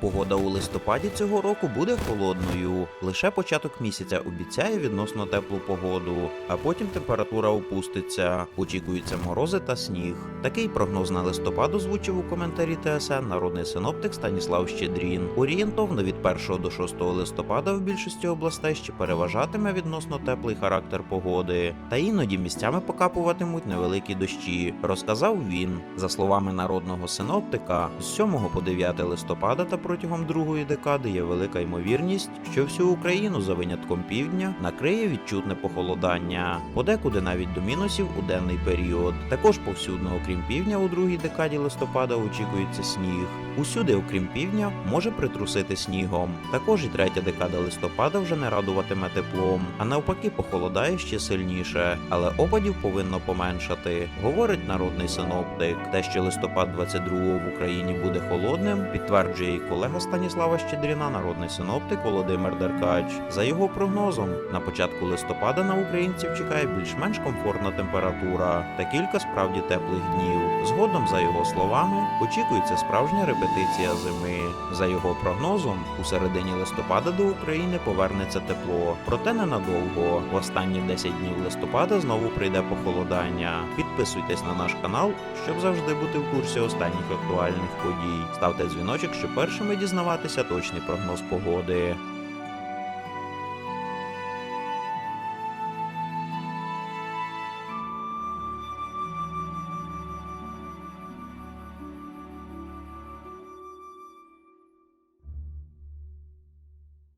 Погода у листопаді цього року буде холодною. Лише початок місяця обіцяє відносно теплу погоду, а потім температура опуститься. Очікуються морози та сніг. Такий прогноз на листопад озвучив у коментарі ТСН народний синоптик Станіслав Щедрін. Орієнтовно від 1 до 6 листопада в більшості областей ще переважатиме відносно теплий характер погоди, та іноді місцями покапуватимуть невеликі дощі, розказав він. За словами народного синоптика, з 7 по 9 листопада та протягом другої декади є велика ймовірність, що всю Україну за винятком півдня накриє відчутне похолодання, подекуди навіть до мінусів у денний період. Також повсюдно, окрім півдня, у другій декаді листопада очікується сніг. Усюди, окрім півдня, може притрусити снігом. Також і третя декада листопада вже не радуватиме теплом, а навпаки, похолодає ще сильніше, але опадів повинно поменшати, говорить народний синоптик. Те, що листопад 22-го в Україні буде холодним, підтверджує і колега Станіслава Щедріна, народний синоптик Володимир Деркач. За його прогнозом, на початку листопада на українців чекає більш-менш комфортна температура та кілька справді теплих днів. Згодом, за його словами, очікується справжня репетиція зими. За його прогнозом, у середині листопада до України повернеться тепло, проте ненадовго. В останні 10 днів листопада знову прийде похолодання. Підписуйтесь на наш канал, щоб завжди бути в курсі останніх актуальних подій. Ставте дзвіночок, щоб першими дізнаватися точний прогноз погоди.